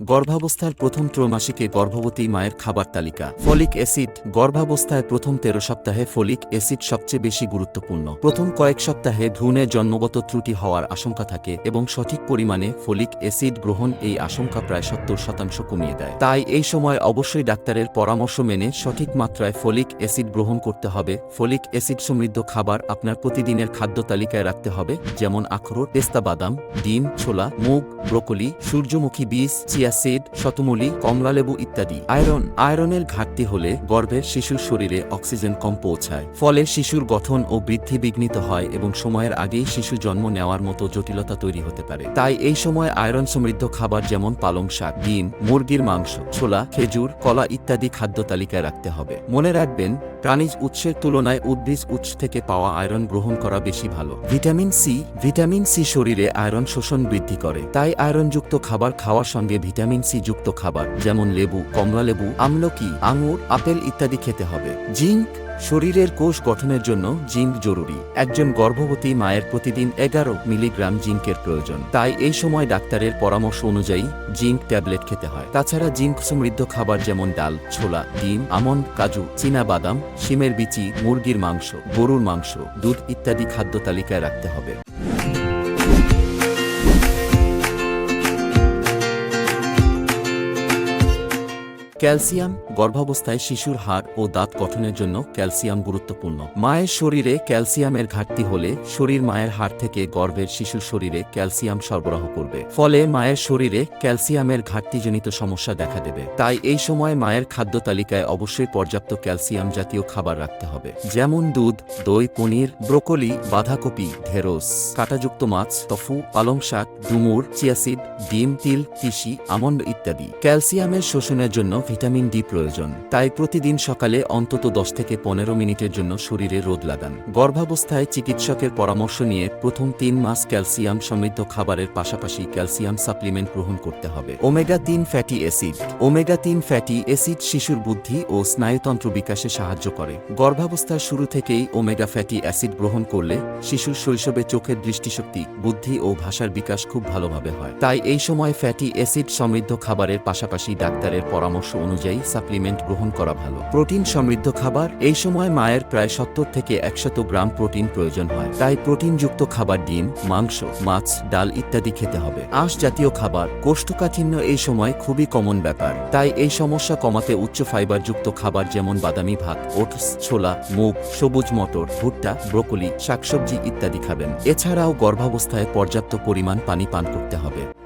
গর্ভাবস্থার প্রথম ত্রৈমাসিকে গর্ভবতী মায়ের খাবার তালিকা। ফলিক অ্যাসিড, গর্ভাবস্থায় প্রথম তেরো সপ্তাহে ফলিক অ্যাসিড সবচেয়ে বেশি গুরুত্বপূর্ণ। প্রথম কয়েক সপ্তাহে ভ্রূণে জন্মগত ত্রুটি হওয়ার আশঙ্কা থাকে এবং সঠিক পরিমাণে ফলিক অ্যাসিড গ্রহণ এই আশঙ্কা প্রায় সত্তর শতাংশ কমিয়ে দেয়। তাই এই সময় অবশ্যই ডাক্তারের পরামর্শ মেনে সঠিক মাত্রায় ফলিক অ্যাসিড গ্রহণ করতে হবে। ফলিক অ্যাসিড সমৃদ্ধ খাবার আপনার প্রতিদিনের খাদ্য তালিকায় রাখতে হবে, যেমন আখরোট, পেস্তা বাদাম, ডিম, ছোলা, মুগ, ব্রোকলি, সূর্যমুখী বীজ চিয়াসিড শতমূলি, কমলালেবু ইত্যাদি। আয়রন, আয়রনের ঘাটতি হলে গর্ভের শিশুর শরীরে অক্সিজেন কম পৌঁছায়। ফলে শিশুর গঠন ও বৃদ্ধি বিঘ্নিত হয় এবং সময়ের আগেই শিশু জন্ম নেওয়ার মতো জটিলতা তৈরি হতে পারে। তাই এই সময় আয়রন সমৃদ্ধ খাবার যেমন পালং শাক, ডিম, মুরগির মাংস, ছোলা, খেজুর, কলা ইত্যাদি খাদ্য তালিকায় রাখতে হবে। মনে রাখবেন, প্রাণীজ উৎসের তুলনায় উদ্ভিজ উৎস থেকে পাওয়া আয়রন গ্রহণ করা বেশি ভালো। ভিটামিন সি ভিটামিন সি শরীরে আয়রন শোষণ বৃদ্ধি করে। তাই আয়রনযুক্ত খাবার খাওয়ার সঙ্গে ভিটামিন সি যুক্ত খাবার, যেমন লেবু কমলালেবু আমলকি আঙুর, আপেল ইত্যাদি খেতে হবে। জিঙ্ক, শরীরের কোষ গঠনের জন্য জিঙ্ক জরুরি। একজন গর্ভবতী মায়ের প্রতিদিন এগারো মিলিগ্রাম জিঙ্কের প্রয়োজন। তাই এই সময় ডাক্তারের পরামর্শ অনুযায়ী জিঙ্ক ট্যাবলেট খেতে হয়। তাছাড়া জিঙ্ক সমৃদ্ধ খাবার যেমন ডাল, ছোলা, ডিম আমন্ড কাজু চীনা বাদাম শিমের বিচি, মুরগির মাংস, গরুর মাংস, দুধ ইত্যাদি খাদ্য তালিকায় রাখতে হবে। ক্যালসিয়াম, গর্ভাবস্থায় শিশুর হাড় ও দাঁত গঠনের জন্য ক্যালসিয়াম গুরুত্বপূর্ণ। মায়ের শরীরে ক্যালসিয়ামের ঘাটতি হলে শরীর মায়ের হাড় থেকে গর্ভের শিশুর শরীরে ক্যালসিয়াম সরবরাহ করবে। ফলে মায়ের শরীরে ক্যালসিয়ামের ঘাটতিজনিত সমস্যা দেখা দেবে। তাই এই সময় মায়ের খাদ্য তালিকায় অবশ্যই পর্যাপ্ত ক্যালসিয়াম জাতীয় খাবার রাখতে হবে। যেমন দুধ, দই, পনির, ব্রোকলি, বাঁধাকপি, ঢেঁড়স, কাঁটাযুক্ত মাছ তফু পালং শাক, ডুমুর চিয়াসিড ডিম, তিল, তিসি, আমন্ড ইত্যাদি। ক্যালসিয়ামের শোষণের জন্য ভিটামিন ডি প্রয়োজন, তাই প্রতিদিন সকালে অন্তত দশ থেকে পনেরো মিনিটের জন্য শরীরে রোদ লাগান। গর্ভাবস্থায় চিকিৎসকের পরামর্শ নিয়ে প্রথম তিন মাস ক্যালসিয়াম সমৃদ্ধ খাবারের পাশাপাশি ক্যালসিয়াম সাপ্লিমেন্ট গ্রহণ করতে হবে। ওমেগা তিন ফ্যাটি অ্যাসিড, ওমেগা তিন ফ্যাটি অ্যাসিড শিশুর বুদ্ধি ও স্নায়ুতন্ত্র বিকাশে সাহায্য করে। গর্ভাবস্থার শুরু থেকেই ওমেগা ফ্যাটি অ্যাসিড গ্রহণ করলে শিশুর শৈশবে চোখের দৃষ্টিশক্তি, বুদ্ধি ও ভাষার বিকাশ খুব ভালোভাবে হয়। তাই এই সময় ফ্যাটি অ্যাসিড সমৃদ্ধ খাবারের পাশাপাশি ডাক্তারের পরামর্শ অনুযায়ী সাপ্লিমেন্ট গ্রহণ করা ভালো। প্রোটিন সমৃদ্ধ খাবার, এই সময় মায়ের প্রায় সত্তর থেকে একশত গ্রাম প্রোটিন প্রয়োজন হয়। তাই প্রোটিনযুক্ত খাবার ডিম, মাংস, মাছ, ডাল ইত্যাদি খেতে হবে। আঁশ জাতীয় খাবার, কোষ্ঠকাঠিন্য এই সময় খুবই কমন ব্যাপার। তাই এই সমস্যা কমাতে উচ্চ ফাইবারযুক্ত খাবার যেমন বাদামি ভাত, ওটস, ছোলা, মুগ, সবুজ মটর, ভুট্টা, ব্রোকলি, শাকসবজি ইত্যাদি খাবেন। এছাড়াও গর্ভাবস্থায় পর্যাপ্ত পরিমাণ পানি পান করতে হবে।